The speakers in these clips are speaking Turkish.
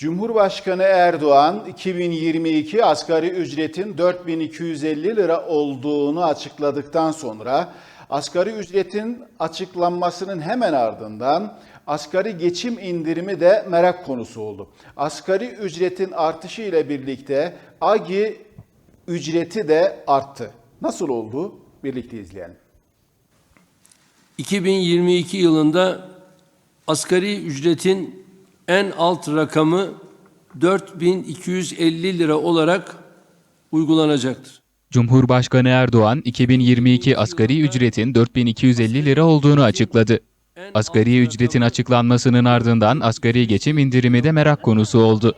Cumhurbaşkanı Erdoğan 2022 asgari ücretin 4250 lira olduğunu açıkladıktan sonra asgari ücretin açıklanmasının hemen ardından asgari geçim indirimi de merak konusu oldu. Asgari ücretin artışı ile birlikte AGİ ücreti de arttı. Nasıl oldu? Birlikte izleyelim. 2022 yılında asgari ücretin en alt rakamı 4250 lira olarak uygulanacaktır. Cumhurbaşkanı Erdoğan 2022 asgari ücretin 4250 lira olduğunu açıkladı. Asgari ücretin açıklanmasının ardından asgari geçim indirimi de merak konusu oldu.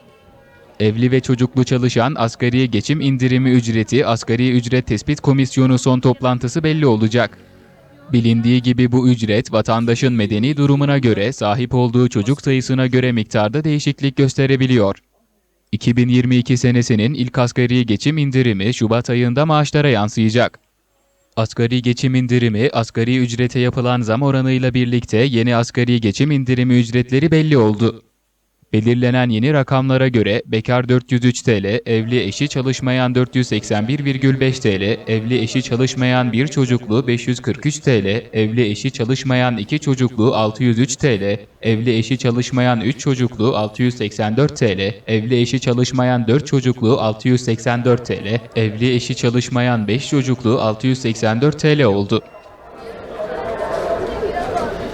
Evli ve çocuklu çalışan asgari geçim indirimi ücreti Asgari Ücret Tespit Komisyonu son toplantısı belli olacak. Bilindiği gibi bu ücret vatandaşın medeni durumuna göre sahip olduğu çocuk sayısına göre miktarda değişiklik gösterebiliyor. 2022 senesinin ilk asgari geçim indirimi Şubat ayında maaşlara yansıyacak. Asgari geçim indirimi, asgari ücrete yapılan zam oranıyla birlikte yeni asgari geçim indirimi ücretleri belli oldu. Belirlenen yeni rakamlara göre bekar 403 TL, evli eşi çalışmayan 481,5 TL, evli eşi çalışmayan bir çocuklu 543 TL, evli eşi çalışmayan 2 çocuklu 603 TL, evli eşi çalışmayan 3 çocuklu 684 TL, evli eşi çalışmayan 4 çocuklu 684 TL, evli eşi çalışmayan 5 çocuklu 684 TL oldu.